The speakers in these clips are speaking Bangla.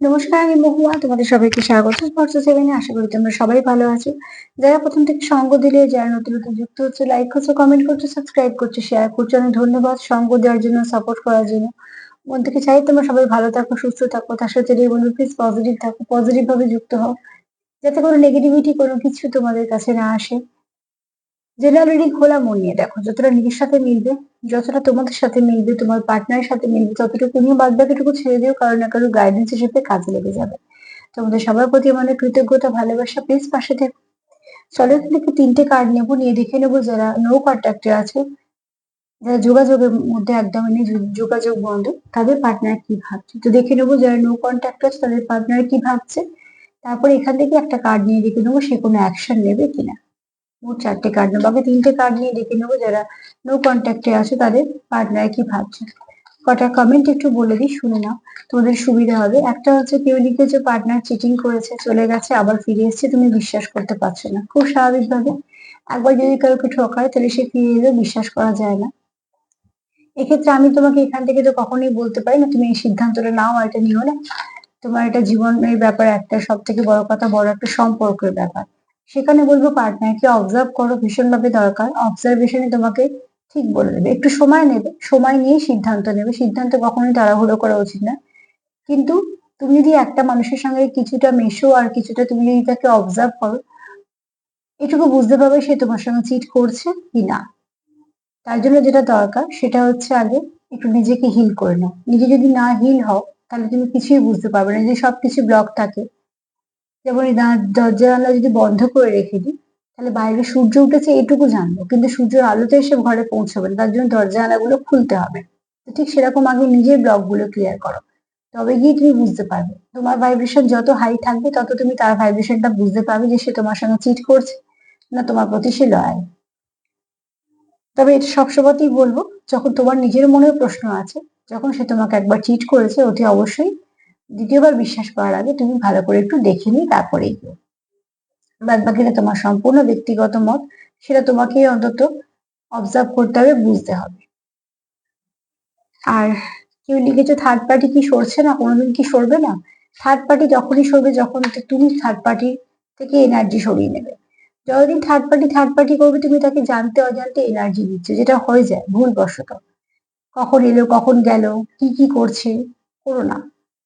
নমস্কার, আমি মহুয়া, তোমাদের সবাইকে স্বাগত। স্পর্শ সেভেনে আশা করি তোমরা সবাই ভালো আছো। যারা প্রথম থেকে সঙ্গ দিলে, যারা নতুন নতুন যুক্ত হচ্ছে লাইক করছ কমেন্ট করছ সাবস্ক্রাইব করছ শেয়ার করছ, অনেক ধন্যবাদ সঙ্গ দেওয়ার জন্য সাপোর্ট করার জন্য। মন থেকে চাই তোমরা সবাই ভালো থাকো, সুস্থ থাকো। তার সাথে বন্ধু প্লিজ পজিটিভ থাকো পজিটিভ ভাবে যুক্ত হও। যাতে কোনো নেগেটিভিটি কোনো কিছু তোমাদের কাছে না আসে। জেনারেলি খোলা মন নিয়ে, দেখো, যতটা নিজের সাথে মিলবে, যতটা তোমাদের সাথে মিলবে, তোমার পার্টনারের সাথে মিলবে, ততটুকু নিয়ে বাদ বাকিটুকু ছেড়ে দিও কারও না কারও গাইডেন্স হিসেবে কাজে লেগে যাবে। তোমাদের সবার প্রতি আমাদের কৃতজ্ঞতা, ভালোবাসা প্লিজ পাশে থেকো। চলো, এখান থেকে তিনটে কার্ড নেব, নিয়ে দেখে নেব যারা নো কন্ট্যাক্টে আছে, যারা যোগাযোগের মধ্যে একদমই নেই যোগাযোগ বন্ধ, তাদের পার্টনার কি ভাবছে? তো দেখে নেব যারা নো কন্ট্যাক্ট আছে, তাদের পার্টনার কি ভাবছে? তারপরে এখান থেকে একটা কার্ড নিয়ে দেখে নেব, সে কোনো অ্যাকশন নেবে কিনা। মোট চারটে কার্ড নেব। আগে তিনটে কার্ড নিয়ে দেখে নেব যারা নো কন্ট্যাক্টে আছে তাদের পার্টনার কি ভাবছে। কটা কমেন্ট একটু বলে দিই, শুনে নাও। তোমাদের সুবিধা হবে। একটা হচ্ছে কেউ লিখেছে পার্টনার চিটিং করেছে, চলে গেছে, আবার ফিরে এসছে, তুমি বিশ্বাস করতে পারছ না। খুব স্বাভাবিকভাবে। একবার যদি কাউকে ঠকায় তাহলে সে ফিরে এলেও বিশ্বাস করা যায় না। এক্ষেত্রে আমি তোমাকে এখান থেকে তো কখনোই বলতে পারি না, তুমি এই সিদ্ধান্তটা নাও আর এটা নিও না। তোমার এটা জীবনের ব্যাপার একটা সব থেকে বড় কথা, বড় একটা সম্পর্কের ব্যাপার। সেখানে বলব পার্টনারকে অবজার্ভ করো, ভীষণভাবে দরকার। অবজারভেশনে তোমাকে ঠিক বলে দেবে। একটু সময় নেবে, সময় নিয়ে সিদ্ধান্ত নেবে। সিদ্ধান্ত কখনোই তাড়াহুড়ো করা উচিত না। কিন্তু তুমি যদি একটা মানুষের সঙ্গে কিছুটা মেশো আর কিছুটা তুমি যদি তাকে অবজার্ভ করো, এটুকু বুঝতে পারবে সে তোমার সঙ্গে চিট করছে কি না। তার জন্য যেটা দরকার, সেটা হচ্ছে আগে একটু নিজেকে হিল করে নাও। নিজে যদি না হিল হও, তাহলে তুমি কিছুই বুঝতে পারবে না। যে সবকিছু ব্লক থাকে যেমন এই দরজা জানলা যদি বন্ধ করে রেখে দিই, তাহলে বাইরে সূর্য উঠেছে এটুকু জানব। কিন্তু সূর্যের আলোতে এসে ঘরে পৌঁছাবে না, তার জন্য দরজা জানলাগুলো খুলতে হবে। তো ঠিক সেরকম আগে নিজের ব্লকগুলো ক্লিয়ার করো। তবে গিয়ে তুমি বুঝতে পারবে, তোমার ভাইব্রেশন যত হাই থাকবে, তত তুমি তার ভাইব্রেশনটা বুঝতে পারবে যে সে তোমার সঙ্গে চিট করছে না তোমার প্রতি সে লয়াল তবে এটা সবসময়তেই বলব, যখন তোমার নিজের মনেও প্রশ্ন আছে, যখন সে তোমাকে একবার চিট করেছে, অতি অবশ্যই দ্বিতীয়বার বিশ্বাস করার আগে তুমি ভালো করে একটু দেখে নিই তারপরেই গিয়ে। বাদ বাকিটা তোমার সম্পূর্ণ ব্যক্তিগত মত, সেটা তোমাকে অন্তত অবজার্ভ করতে হবে, বুঝতে হবে। আর কেউ লিখেছো থার্ড পার্টি কি সরছে না, কোনোদিন কি সরবে না? থার্ড পার্টি যখনই সরবে, যখন তুমি থার্ড পার্টি থেকে এনার্জি সরিয়ে নেবে। যতদিন থার্ড পার্টি থার্ড পার্টি করবে, তুমি তাকে জানতে অজান্তে এনার্জি দিচ্ছ, যেটা হয়ে যায়, ভুলবশত। কখন এলো, কখন গেল, কি কি করছে, করো না।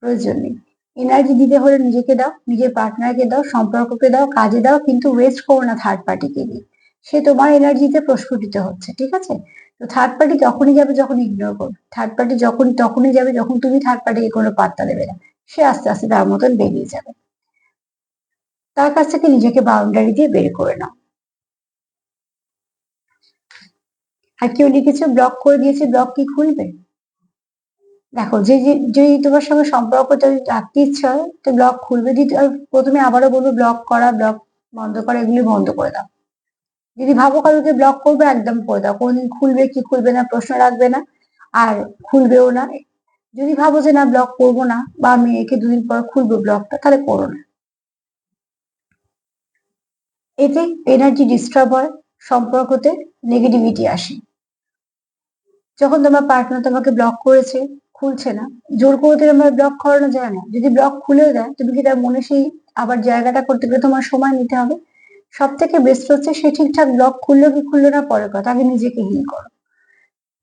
প্রয়োজন নেই এনার্জি দিতে হলে নিজেকে দাও, নিজের পার্টনারকে দাও, সম্পর্ককে দাও, কাজে দাও, কিন্তু ওয়েস্ট করো না থার্ড পার্টিকে দিয়ে। সে তোমার এনার্জিতে প্রস্ফুটিত হচ্ছে, ঠিক আছে? তো থার্ড পার্টি তখনই যাবে যখন ইগনোর করবে। থার্ড পার্টি যখন, তখনই যাবে, যখন তুমি থার্ড পার্টিকে কোনো পাত্তা দেবে না, সে আস্তে আস্তে তার মতন বেরিয়ে যাবে। তার কাছ থেকে নিজেকে বাউন্ডারি দিয়ে বের করে নাও। আর কেউ লিখেছে ব্লক করে দিয়েছে ব্লক কি খুলবে? দেখো, যে যদি তোমার সঙ্গে সম্পর্ক যদি রাখতে ইচ্ছা হয়, তো ব্লগ খুলবে। যদি প্রথমে আবারও বলব ব্লগ করা ব্লগ বন্ধ করা, এগুলি বন্ধ করে দাও। যদি ভাবো কারোকে ব্লক করবে, একদম করে দাও। কোনদিন খুলবে কি খুলবে না, প্রশ্ন রাখবে না, আর খুলবেও না। যদি ভাবো যে না ব্লক করব না, বা আমি একে দুদিন পর খুলবো ব্লগটা তাহলে করো না। এতে এনার্জি ডিস্টার্ব হয়, সম্পর্কতে নেগেটিভিটি আসে। যখন তোমার পার্টনার তোমাকে ব্লক করেছে খুলছে না। জোর করে তো আমার ব্লক করানো যায় না, যদি ব্লক খুলেও দেয় তুমি কি তার মনে সেই আবার জায়গাটা করতে গেলে তোমার সময় নিতে হবে? সব থেকে বেস্ট হচ্ছে সে ঠিকঠাক ব্লক খুললো কি খুললো না পরের কথা, আগে নিজেকে হিল করো।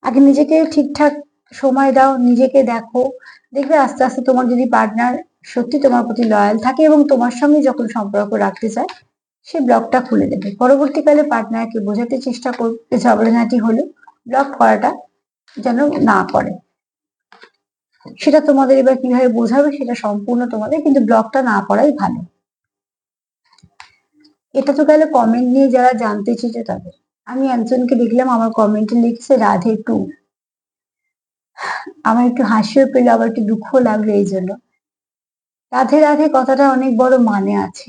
আগে নিজেকে ঠিকঠাক সময় দাও, নিজেকে দেখো। দেখবে আস্তে আস্তে তোমার যদি পার্টনার সত্যি তোমার প্রতি লয়াল থাকে এবং তোমার সঙ্গে যখন সম্পর্ক রাখতে চায়, সে ব্লকটা খুলে দেবে। পরবর্তীকালে পার্টনারকে বোঝাতে চেষ্টা করবে ঝগড়াঝাঁটি হলে ব্লক করাটা যেন না করে। সেটা তোমাদের এবার কীভাবে বোঝাবে সেটা সম্পূর্ণ তোমাদের, কিন্তু ব্লগটা না করাই ভালো। এটা তো গেলে কমেন্ট নিয়ে যারা জানতে চেয়েছে তাদের। আমি একজনকে দেখলাম, আমার কমেন্টে লিখছে, রাধে টু। আমার একটু হাসিও পেল, আবার একটু দুঃখ লাগল এই জন্য। রাধে রাধে কথাটা অনেক বড় মানে আছে।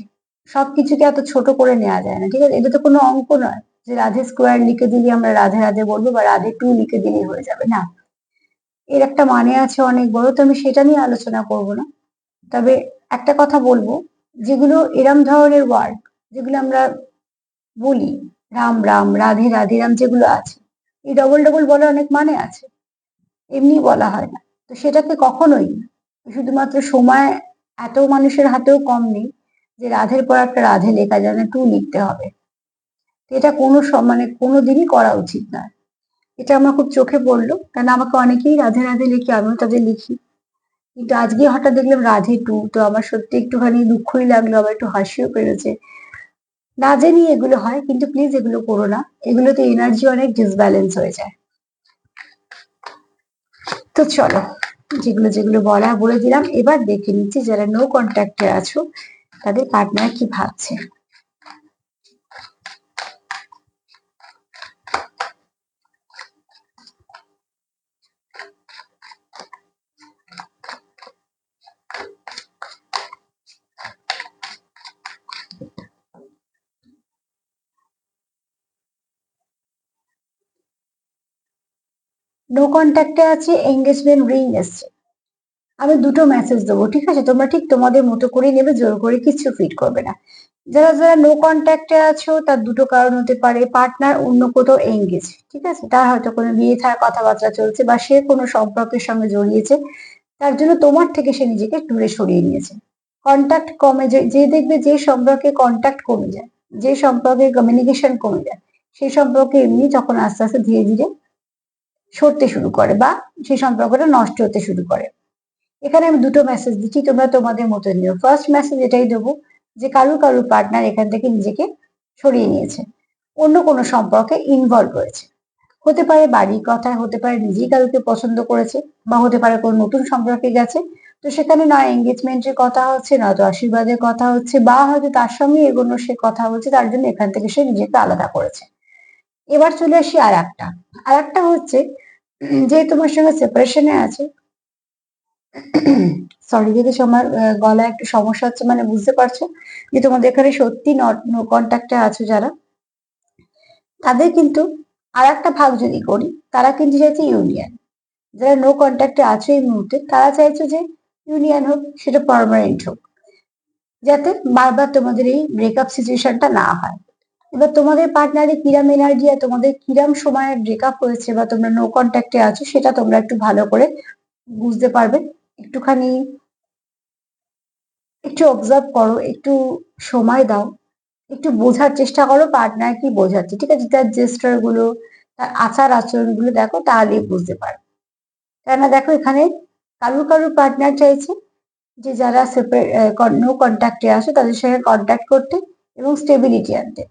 সবকিছুকে এত ছোট করে নেওয়া যায় না, ঠিক আছে? এটা তো কোনো অঙ্ক নয় যে রাধে স্কোয়ার লিখে দিলে আমরা রাধে রাধে বলব বা রাধে টু লিখে দিলেই হয়ে যাবে, না। এর একটা মানে আছে অনেক বড়, তো আমি সেটা নিয়ে আলোচনা করব না। তবে একটা কথা বলব, যেগুলো এরম ধরনের ওয়ার্ড যেগুলো আমরা বলি, রাম রাম, রাধে রাধে রাম যেগুলো আছে, এই ডবল ডবল বলার অনেক মানে আছে, এমনি বলা হয় না। তো সেটাকে কখনোই শুধুমাত্র সময় এত মানুষের হাতেও কম নেই যে রাধের পর একটা রাধে লেখা জানে টু লিখতে হবে। এটা কোনো মানে কোনো দিনই করা উচিত নয় এটা আমার খুব চোখে পড়ল। কারণ আমাকে অনেকেই রাধে রাধে লিখে, আমিও তাদের লিখি। কিন্তু আজকে হঠাৎ দেখলাম রাধে টু, তো আমার সত্যি একটুখানি দুঃখই লাগল, আবার একটু হাসিও পেরেছে। না জানি এগুলো হয়, কিন্তু প্লিজ এগুলো করো না। এগুলোতে এনার্জি অনেক ডিসব্যালেন্স হয়ে যায়। তো চলো, যেগুলো যেগুলো বলা বলে দিলাম। এবার দেখে নিচ্ছি যারা নো কন্ট্যাক্টে আছো, তাদের পার্টনার কি ভাবছে। নো কন্ট্যাক্টে আছে এঙ্গেজমেন্ট রিং এসছে। আমি দুটো মেসেজ দেবো, ঠিক আছে? তোমরা ঠিক তোমাদের মতো করে নেবে, জোর করে কিছু ফিট করবে না। যারা যারা নো কন্ট্যাক্টে আছো, তার দুটো কারণ হতে পারে পার্টনার অন্য কোথাও এঙ্গেজ ঠিক আছে? তার হয়তো কোনো বিয়ে থাকা কথাবার্তা চলছে বা সে কোনো সম্পর্কের সঙ্গে জড়িয়েছে, তার জন্য তোমার থেকে সে নিজেকে দূরে সরিয়ে নিয়েছে। কন্ট্যাক্ট কমে যায়, যে দেখবে যে সম্পর্কে কন্ট্যাক্ট কমে যায়, যে সম্পর্কে কমিউনিকেশন কমে যায়, সেই সম্পর্কে এমনি যখন আস্তে আস্তে ধীরে ধীরে সরতে শুরু করে বা সেই সম্পর্কটা নষ্ট হতে শুরু করে। এখানে আমি দুটো মেসেজ দিচ্ছি, তোমরা তোমাদের মতো নিও। ফার্স্ট মেসেজ এটাই দেবো যে কারু কারু পার্টনার এখান থেকে নিজেকে সরিয়ে নিয়েছে। অন্য কোনো সম্পর্কে ইনভলভ হয়েছে হতে পারে বাড়ির কথায় হতে পারে নিজেই কারুকে পছন্দ করেছে বা হতে পারে কোনো নতুন সম্পর্কে গেছে। তো সেখানে নয় এঙ্গেজমেন্টের কথা হচ্ছে নয়তো আশীর্বাদের কথা হচ্ছে বা হয়তো তার সঙ্গে এগোনো সে কথা হচ্ছে, তার জন্য এখান থেকে সে নিজেকে আলাদা করেছে। এবার চলে আসি আর একটা আর একটা হচ্ছে যে তোমার সঙ্গে সেপারেশনে আছে সরি যদি আমার গলায় একটু সমস্যা হচ্ছে মানে বুঝতে পারছ যে তোমাদের এখানে সত্যি নো কন্ট্যাক্টে আছো যারা, তাদের কিন্তু আর একটা ভাগ যদি করি, তারা কিন্তু চাইছে ইউনিয়ন যারা নো কন্ট্যাক্টে আছে এই মুহূর্তে, তারা চাইছে যে ইউনিয়ন হোক, সেটা পারমানেন্ট হোক, যাতে বারবার তোমাদের এই ব্রেকআপ সিচুয়েশনটা না হয়। এবার তোমাদের পার্টনারের কিরাম এনার্জি আর তোমাদের কিরাম সময় ব্রেকআপ হয়েছে বা তোমরা নো কন্ট্যাক্টে আছো, সেটা তোমরা একটু ভালো করে বুঝতে পারবে। একটুখানি একটু অবজার্ভ করো, একটু সময় দাও, একটু বোঝার চেষ্টা করো পার্টনার কি বোঝাচ্ছে, ঠিক আছে? তার জেস্টারগুলো, তার আচার আচরণগুলো দেখো তাহলেই বুঝতে পারবে। কেননা দেখো এখানে কারুর কারুর পার্টনার চাইছে যে যারা নো কন্ট্যাক্টে আসে তাদের সঙ্গে কন্ট্যাক্ট করতে এবং স্টেবিলিটি আনতে।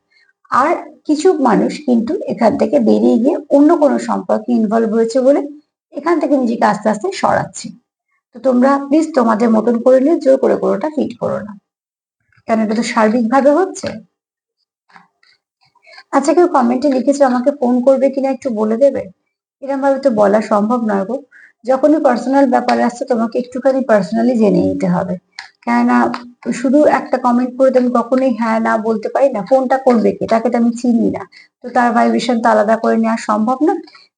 আর কিছু মানুষ কিন্তু এখান থেকে বেরিয়ে গিয়ে অন্য কোনো সম্পর্কে ইনভলভ হয়েছে বলে এখান থেকে নিজেকে আস্তে আস্তে সরাচ্ছে। তো তোমরা প্লিজ তোমাদের মতন করে নিয়ে জোর করে কোনোটা ফিট করো না। কেন এটা তো সার্বিকভাবে হচ্ছে? আচ্ছা কেউ কমেন্টে লিখেছে আমাকে ফোন করবে কিনা একটু বলে দেবে? এরকম ভাবে তো বলা সম্ভব নয় গো। যখনই পার্সোনাল ব্যাপার আসছে, তোমাকে একটুখানি পার্সোনালি জেনে নিতে হবে। কেননা শুধু একটা কমেন্ট করে আমি কখনোই হ্যাঁ না বলতে পারি না। ফোনটা করবে কে? তাকে তো আমি চিনি না। তো তার ভাইব্রেশন তো আলাদা করে নেওয়া সম্ভব না।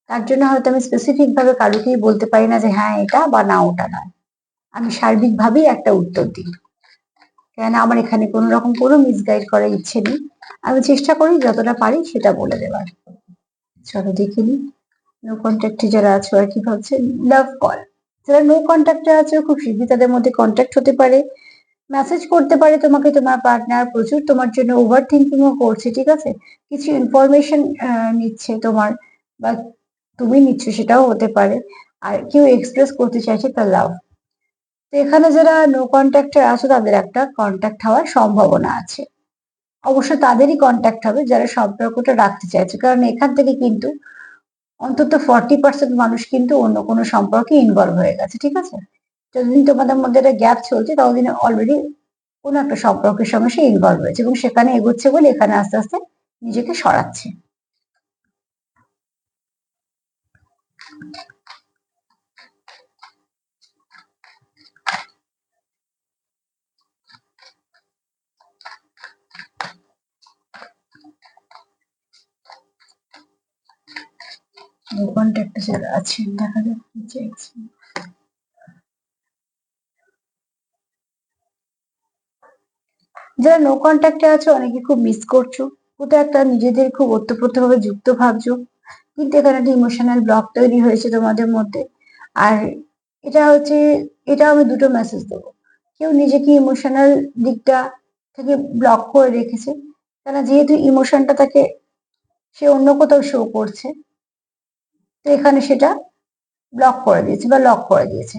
তার জন্য হয়তো আমি স্পেসিফিক ভাবে কারোকেই বলতে পারি না যে হ্যাঁ এটা বা না ওটা নয় আমি সার্বিক ভাবেই একটা উত্তর দিই। কেন আমার এখানে কোনো রকম কোনো মিসগাইড করার ইচ্ছে নেই। আমি চেষ্টা করি যতটা পারি সেটা বলে দেওয়ার। চলো দেখে নি নো কন্ট্যাক্টে যারা আছো আর কি ভাবছে লাভ কল যারা নো কন্ট্যাক্টে আছে, খুব শীঘ্রই তাদের মধ্যে কন্ট্যাক্ট হতে পারে। মেসেজ করতে পারে তোমাকে, তোমার পার্টনার প্রচুর তোমার জন্য ওভার থিঙ্কিংও করছে, ঠিক আছে? কিছু ইনফরমেশন নিচ্ছে তোমার বা তুমি নিচ্ছ সেটাও হতে পারে। আর কেউ এক্সপ্রেস করতে চাইছে তার লাভ তো এখানে যারা নো কন্ট্যাক্টে আছো, তাদের একটা কন্ট্যাক্ট হওয়ার সম্ভাবনা আছে। অবশ্য তাদেরই কন্ট্যাক্ট হবে যারা সম্পর্কটা রাখতে চাইছে। কারণ এখান থেকে কিন্তু অন্তত ফর্টি পার্সেন্ট মানুষ কিন্তু অন্য কোনো সম্পর্কে ইনভলভ হয়ে গেছে, ঠিক আছে? যতদিন তোমাদের মধ্যে একটা গ্যাপ চলছে, ততদিন অলরেডি কোনো একটা সম্পর্কের সঙ্গে সে ইনভলভ হয়েছে এবং সেখানে এগোচ্ছে বলে এখানে আস্তে আস্তে নিজেকে সরাচ্ছে। কন্ট্যাক্টে যারা দেখা চাইছে যারা নো কন্ট্যাক্টে আছে, অনেকে খুব মিস করছ। কোথাও একটা নিজেদের খুব ওতপ্রোতভাবে যুক্ত ভাবছ। কিন্তু এখানে একটা ইমোশনাল ব্লক তৈরি হয়েছে তোমাদের মধ্যে। আর এটা হচ্ছে, এটা আমি দুটো মেসেজ দেবো। কেউ নিজেকে ইমোশনাল দিকটা থেকে ব্লক করে রেখেছে। কেন যেহেতু ইমোশনটা তাকে সে অন্য কোথাও শো করছে। তো এখানে সেটা ব্লক করে দিয়েছে বা লক করে দিয়েছে।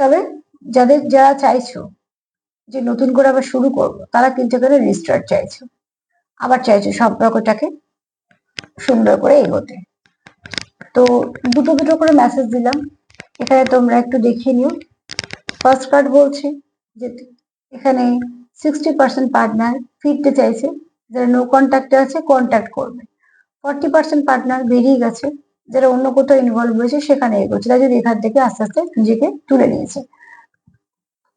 তবে যাদের, যারা চাইছো যে নতুন করে আবার শুরু করব, তারা কিন্তু এখানে রিস্টার্ট চাইছো। আবার চাইছো সম্পর্কটাকে সুন্দর করে এগোতে। তো দুটো দুটো করে মেসেজ দিলাম। এখানে তোমরা একটু দেখে নিও। ফার্স্ট কার্ড বলছে যে এখানে সিক্সটি পার্সেন্ট পার্টনার ফিরতে চাইছে। যারা নো কন্ট্যাক্টে আছে কন্ট্যাক্ট করবে। ফর্টি পার্সেন্ট পার্টনার বেরিয়ে গেছে, যারা অন্য কোথাও ইনভলভ হয়েছে সেখানে এগোচ্ছে, তারা যদি এখান থেকে আস্তে আস্তে নিজেকে তুলে নিয়েছে।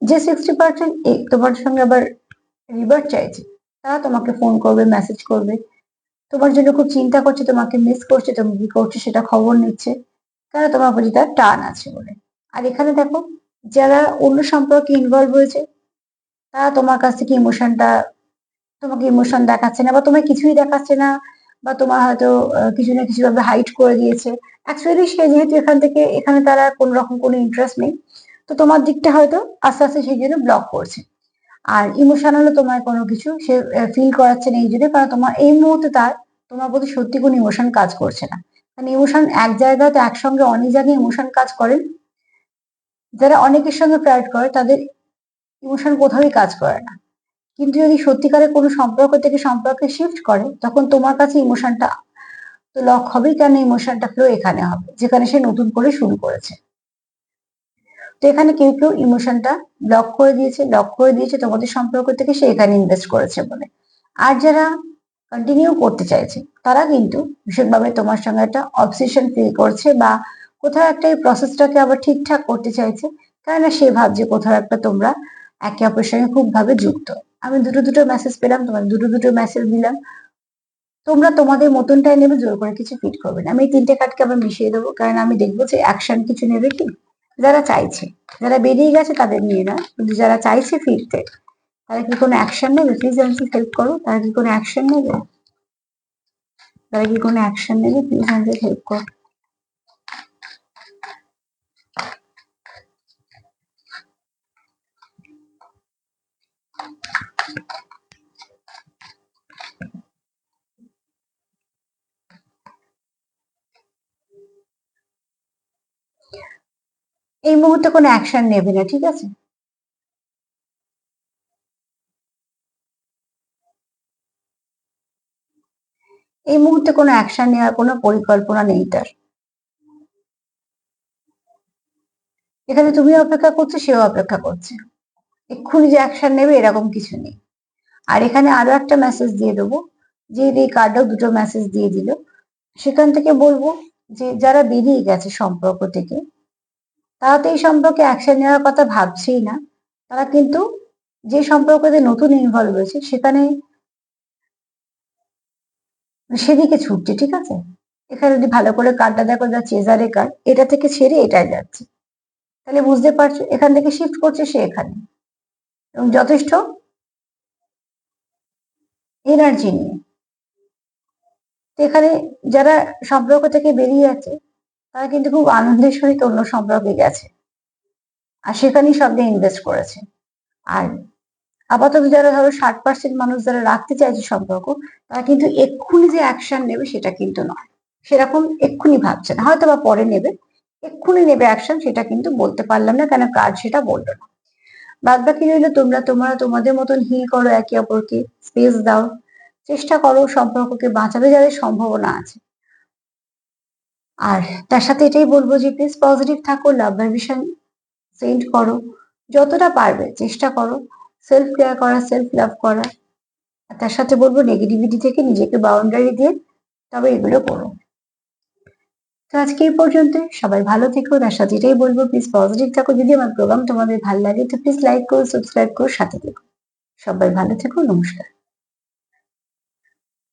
যে সিক্সটি পার্সেন্ট তোমার সঙ্গে আবার রিভার্ট চাইছে, তারা তোমাকে ফোন করবে মেসেজ করবে। তোমার জন্য খুব চিন্তা করছে, তোমাকে মিস করছে, তুমি কি করছ সেটা খবর নিচ্ছে। তারা তোমার প্রতি তার টান আছে বলে। আর এখানে দেখো, যারা অন্য সম্পর্কে ইনভলভ হয়েছে তারা তোমার কাছ থেকে ইমোশনটা তোমাকে ইমোশন দেখাচ্ছে না বা তোমার কিছুই দেখাচ্ছে না। বা তোমার হয়তো কিছু না কিছু ভাবে হাইট করে দিয়েছে। অ্যাকচুয়ালি সে যেহেতু এখান থেকে, এখানে তারা কোনো রকম কোনো ইন্টারেস্ট নেই। তো তোমার দিকটা হয়তো আস্তে আস্তে সেই জন্য ব্লক করছে। আর ইমোশনালও তোমার কোনো কিছু সে ফিল করাচ্ছে না এই জন্য, কারণ তোমার এই মুহূর্তে তার, তোমার প্রতি সত্যি কোনো ইমোশন কাজ করছে না। কারণ ইমোশন এক জায়গায় জায়গাতে একসঙ্গে অনেক জায়গায় ইমোশন কাজ করেন যারা অনেকের সঙ্গে ফ্লার্ট করে, তাদের ইমোশন কোথাওই কাজ করে না। কিন্তু যদি সত্যিকারের কোনো সম্পর্ক থেকে সম্পর্কে শিফট করে, তখন তোমার কাছে ইমোশনটা তো লক হবেই, কেন ইমোশনটা ফ্লো এখানে হবে? যেখানে সে নতুন করে শুরু করেছে। তো এখানে কেউ কেউ ইমোশনটা ব্লক করে দিয়েছে লক করে দিয়েছে তোমাদের সম্পর্ক থেকে সে এখানে ইনভেস্ট করেছে বলে। আর যারা কন্টিনিউ করতে চাইছে, তারা কিন্তু ভীষণভাবে তোমার সঙ্গে একটা অবসেশন ফিল করছে বা কোথাও একটা এই প্রসেসটাকে আবার ঠিকঠাক করতে চাইছে, কেননা সে ভাবছে কোথাও একটা তোমরা একে অপরের সঙ্গে খুব ভাবে যুক্ত। আমি দুটো দুটো মেসেজ পেলাম, তোমার দুটো দুটো মেসেজ দিলাম। তোমরা তোমাদের মতনটাই নেবে, জোর করে কিছু ফিট করবে না। আমি এই তিনটে কার্ডকে আবার মিশিয়ে দেবো, কারণ আমি দেখব যে অ্যাকশন কিছু নেবে কি? যারা চাইছে, যারা বেরিয়ে গেছে তাদের নিয়ে না, কিন্তু যারা চাইছে ফিরতে, তারা কি কোনো অ্যাকশন নেবে? প্লিজ আমাকে হেল্প করো। তারা কি কোনো অ্যাকশন নেবে? তারা কি কোনো অ্যাকশন নেবে? প্লিজ আমাকে হেল্প করো। এই মুহূর্তে কোনো অ্যাকশন নেবে না, ঠিক আছে? এই মুহূর্তে কোনো অ্যাকশন নেওয়ার কোনো পরিকল্পনা নেই তার। এখানে তুমি অপেক্ষা করছ, সেও অপেক্ষা করছে। এক্ষুনি যে অ্যাকশন নেবে, এরকম কিছু নেই। আর এখানে আরও একটা মেসেজ দিয়ে দেবো। যে এই কার্ডটাও দুটো মেসেজ দিয়ে দিল। সেখান থেকে বলব যে, যারা বেরিয়ে গেছে সম্পর্ক থেকে তারা তো এই সম্পর্কে অ্যাকশন নেওয়ার কথা ভাবছেই না। তারা কিন্তু যে সম্পর্কতে নতুন ইনভলভ হয়েছে, সেখানে সেদিকে ছুটছে, ঠিক আছে? এখানে যদি ভালো করে কার্ডটা দেখো, যা চেজারে কার্ড এটা থেকে ছেড়ে এটাই যাচ্ছে। তাহলে বুঝতে পারছ, এখান থেকে শিফট করছে সে এখানে। এবং যথেষ্ট এনার্জি নিয়ে। এখানে যারা সম্পর্ক থেকে বেরিয়ে আছে তারা কিন্তু খুব আনন্দের সহিত অন্য সম্পর্কে গেছে। আর সেখানেই সব দিয়ে ইনভেস্ট করেছে। আর আপাতত যারা ধরো ষাট পার্সেন্ট মানুষ যারা রাখতে চাইছে সম্পর্ক, তারা কিন্তু এক্ষুনি যে অ্যাকশন নেবে সেটা কিন্তু নয়। সেরকম এক্ষুনি ভাবছে না। হয়তো বা পরে নেবে। এক্ষুনি নেবে অ্যাকশন সেটা কিন্তু বলতে পারলাম না কেন কাজ সেটা বলল না। বাদ বাকি রইলে তোমরা তোমরা তোমাদের মতন হিল করো, একে অপরকে স্পেস দাও। চেষ্টা করো সম্পর্ককে বাঁচাবে যাদের সম্ভাবনা আছে। আর তার সাথে এটাই বলব যে প্লিজ পজিটিভ থাকো লাভ ভাইব্রেশন সেন্ড করো। যতটা পারবে, চেষ্টা করো। সেলফ কেয়ার করা সেলফ লাভ করা। আর তার সাথে বলব নেগেটিভিটি থেকে নিজেকে বাউন্ডারি দিয়ে তবে এগুলো করো। তো আজকে এই পর্যন্ত, সবাই ভালো থেকো। তার সাথে এটাই বলব প্লিজ পজিটিভ থাকো। যদি আমার প্রোগ্রাম তোমাদের ভালো লাগে, তো প্লিজ লাইক করো সাবস্ক্রাইব করো, সাথে থেকো। সবাই ভালো থেকো, নমস্কার।